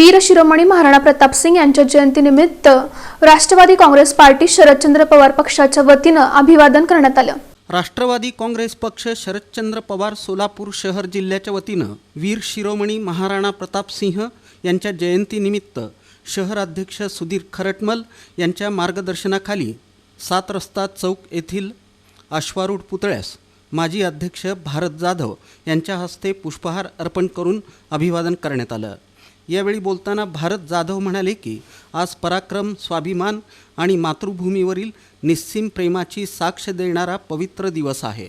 वीर शिरोमणी महाराणा प्रताप सिंग यांच्या जयंतीनिमित्त राष्ट्रवादी काँग्रेस पार्टी शरदचंद्र पवार पक्षाच्या वतीनं अभिवादन करण्यात आलं. राष्ट्रवादी काँग्रेस पक्ष शरदचंद्र पवार सोलापूर शहर जिल्ह्याच्या वतीनं वीर शिरोमणी महाराणा प्रताप सिंह यांच्या जयंतीनिमित्त शहराध्यक्ष सुधीर खरटमल यांच्या मार्गदर्शनाखाली सात रस्ता चौक येथील अश्वारूढ पुतळ्यास माजी अध्यक्ष भारत जाधव यांच्या हस्ते पुष्पहार अर्पण करून अभिवादन करण्यात आलं. यावेळी बोलताना भारत जाधव म्हणाले की आज पराक्रम स्वाभिमान आणि मातृभूमीवरील निस्सीम प्रेमाची साक्ष देणारा पवित्र दिवस आहे.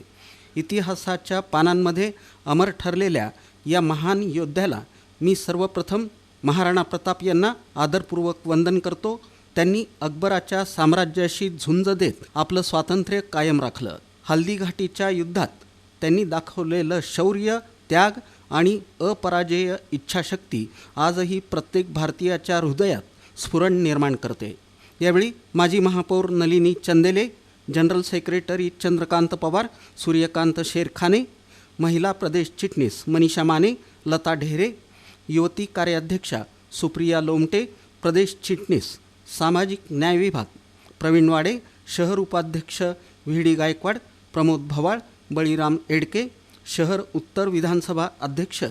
इतिहासाच्या पानांमध्ये अमर ठरलेल्या या महान योद्ध्याला मी सर्वप्रथम महाराणा प्रताप यांना आदरपूर्वक वंदन करतो. त्यांनी अकबराच्या साम्राज्याशी झुंज देत आपलं स्वातंत्र्य कायम राखलं. हल्दीघाटीच्या युद्धात त्यांनी दाखवलेलं शौर्य त्याग आणि अपराजेय इच्छाशक्ती आजही प्रत्येक भारतीयाच्या हृदयात स्फुरण निर्माण करते. यावेळी माजी महापौर नलिनी चंदेले जनरल सेक्रेटरी चंद्रकांत पवार सूर्यकांत शेरखाने महिला प्रदेश चिटणीस मनीषा माने लता ढेरे युवती कार्याध्यक्षा सुप्रिया लोमटे प्रदेश चिटणीस सामाजिक न्याय विभाग प्रवीण वाडे शहर उपाध्यक्ष व्ही डी गायकवाड प्रमोद भवाळ बळीराम एडके शहर उत्तर विधानसभा अध्यक्ष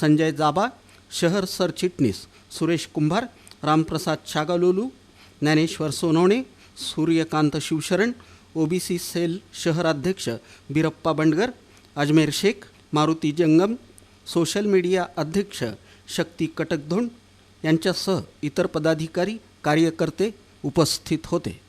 संजय जाबा शहर सरचिटणीस सुरेश कुंभार रामप्रसाद शागालोलू ज्ञानेश्वर सोनवणे सूर्यकांत शिवशरण ओबीसी सेल शहराध्यक्ष बिरप्पा बंडगर अजमेर शेख मारुती जंगम सोशल मीडिया अध्यक्ष शक्ती कटकधोंड यांच्यासह इतर पदाधिकारी कार्यकर्ते उपस्थित होते.